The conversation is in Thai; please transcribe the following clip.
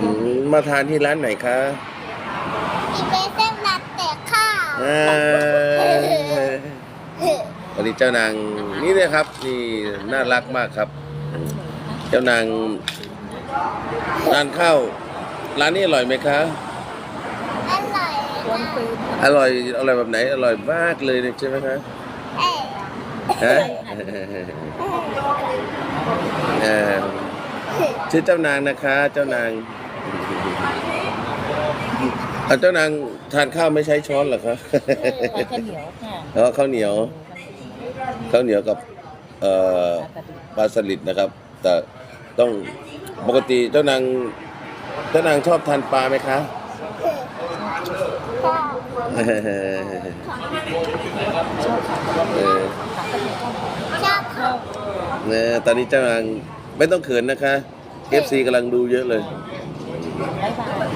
อืมมาทานที่ร้านไหนคะอีเบเส้นนัดแต่ข้าว อ่าวันนี้เจ้านางนี่เลยครับ นี่น่ารักมากครับ เจ้านางทานข้าวร้านนี้อร่อยไหมคะ อร่อยนะอร่อยอร่อยแบบไหน อร่อยมากเลยเนี่ยใช่ไหมคะเอ้ยฮะเออ ชื่อเจ้านางนะคะ เจ้านางเอาเจ้านางทานข้าวไม่ใช้ช้อนเหรอคะข้าวเหนียวค่ะแล้วข้าวเหนียวข้าวเหนียวกับเอ่อปลาสลิดนะครับ แต่ต้องปกติเจ้านางเจ้านางชอบทานปลาไหมคะพ่อเออชอบข้าวเนี่ยตอนนี้เจ้านางไม่ต้องเขินนะคะ เอฟซีกำลังดูเยอะเลย บ๊ายบาย